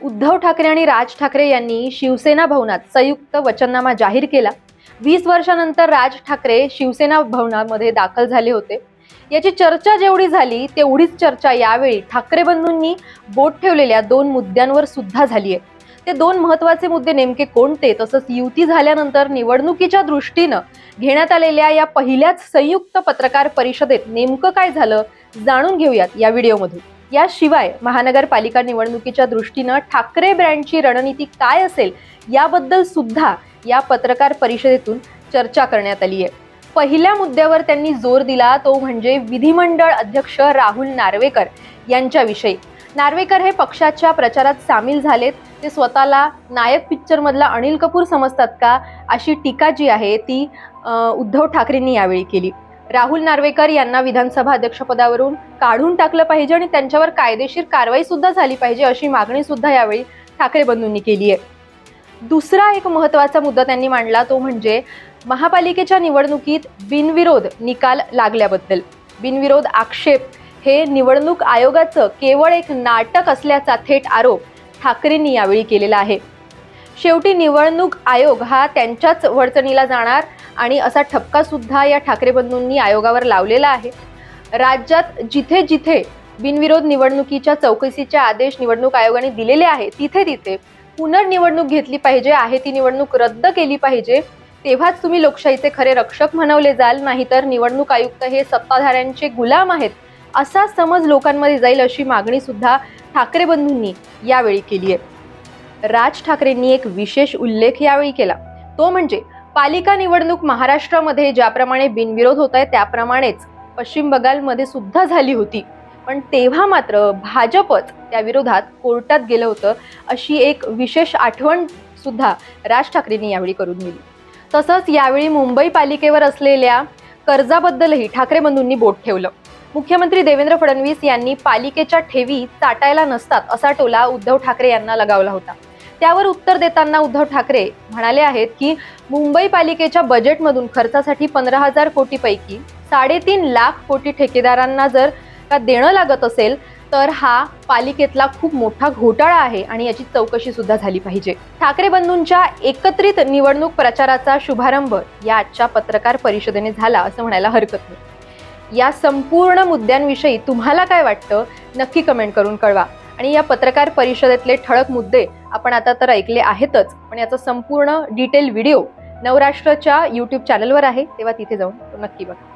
उद्धव ठाकरे आणि राज ठाकरे यांनी शिवसेना भवनात संयुक्त वचननामा जाहीर केला. वीस वर्षानंतर राज ठाकरे शिवसेना भवनामध्ये दाखल झाले होते. याची चर्चा जेवढी झाली तेवढीच चर्चा यावेळी ठाकरे बंधूंनी बोट ठेवलेल्या दोन मुद्द्यांवर सुद्धा झाली आहे. ते दोन महत्त्वाचे मुद्दे नेमके कोणते तसंच युती झाल्यानंतर निवडणुकीच्या दृष्टीनं घेण्यात आलेल्या या पहिल्याच संयुक्त पत्रकार परिषदेत नेमकं काय झालं जाणून घेऊयात या व्हिडिओमधून. याशिवाय महानगरपालिका निवडणुकीच्या दृष्टीनं ठाकरे ब्रँडची रणनीती काय असेल याबद्दल सुद्धा या पत्रकार परिषदेतून चर्चा करण्यात आली आहे. पहिल्या मुद्द्यावर त्यांनी जोर दिला तो म्हणजे विधिमंडळ अध्यक्ष राहुल नार्वेकर यांच्याविषयी. नार्वेकर हे पक्षाच्या प्रचारात सामील झालेत. ते स्वतःला नायक पिक्चरमधला अनिल कपूर समजतात का अशी टीका जी आहे ती उद्धव ठाकरेंनी यावेळी केली. राहुल नार्वेकर यांना विधानसभा अध्यक्षपदावरून काढून टाकलं पाहिजे आणि त्यांच्यावर कायदेशीर कारवाई सुद्धा झाली पाहिजे अशी मागणी सुद्धा यावेळी ठाकरे बंधूंनी केली आहे. दुसरा एक महत्त्वाचा मुद्दा त्यांनी मांडला तो म्हणजे महापालिकेच्या निवडणुकीत बिनविरोध निकाल लागल्याबद्दल. बिनविरोध आक्षेप हे निवडणूक आयोगाचं केवळ एक नाटक असल्याचा थेट आरोप ठाकरेंनी यावेळी केलेला आहे. शेवटी निवडणूक आयोग हा त्यांच्याच वडचणीला जाणार आणि असा ठपका सुद्धा या ठाकरे बंधूंनी आयोगावर लावलेला आहे. राज्यात जिथे जिथे बिनविरोध निवडणुकीच्या चौकशीचे आदेश निवडणूक आयोगाने दिलेले आहे तिथे तिथे पुनर्निवडणूक घेतली पाहिजे आहे ती निवडणूक रद्द केली पाहिजे तेव्हाच तुम्ही लोकशाहीचे खरे रक्षक म्हणवले जाल नाहीतर निवडणूक आयुक्त हे सत्ताधाऱ्यांचे गुलाम आहेत असा समज लोकांमध्ये जाईल अशी मागणी सुद्धा ठाकरे बंधूंनी यावेळी केली आहे. राज ठाकरेंनी एक विशेष उल्लेख यावेळी केला. तो म्हणजे पालिका निवडणूक महाराष्ट्रामध्ये ज्याप्रमाणे बिनविरोध होत आहे त्याप्रमाणेच पश्चिम बंगालमध्ये सुद्धा झाली होती. पण तेव्हा मात्र भाजपच त्या विरोधात कोर्टात गेलं होतं अशी एक विशेष आठवण सुद्धा राज ठाकरेंनी यावेळी करून दिली. तसंच यावेळी मुंबई पालिकेवर असलेल्या कर्जाबद्दलही ठाकरे बंधूंनी बोट ठेवलं. मुख्यमंत्री देवेंद्र फडणवीस यांनी पालिकेच्या ठेवी चाटायला नसतात असा टोला उद्धव ठाकरे यांना लगावला होता. त्यावर उत्तर देताना उद्धव ठाकरे म्हणाले आहेत की मुंबई पालिकेच्या बजेटमधून खर्चासाठी पंधरा हजार कोटीपैकी साडेतीन लाख कोटी ठेकेदारांना जर का देणं लागत असेल तर हा पालिकेतला खूप मोठा घोटाळा आहे आणि याची चौकशी सुद्धा झाली पाहिजे. ठाकरे बंधूंच्या एकत्रित निवडणूक प्रचाराचा शुभारंभ या आजच्या पत्रकार परिषदेने झाला असं म्हणायला हरकत नाही. या संपूर्ण मुद्द्यांविषयी तुम्हाला काय वाटतं नक्की कमेंट करून कळवा. आणि या पत्रकार परिषदेतले ठळक मुद्दे आपण आता तर ऐकले आहेतच पण याचा संपूर्ण डिटेल व्हिडिओ नवराष्ट्रच्या यूट्यूब चॅनलवर आहे तेव्हा तिथे जाऊन नक्की बघा.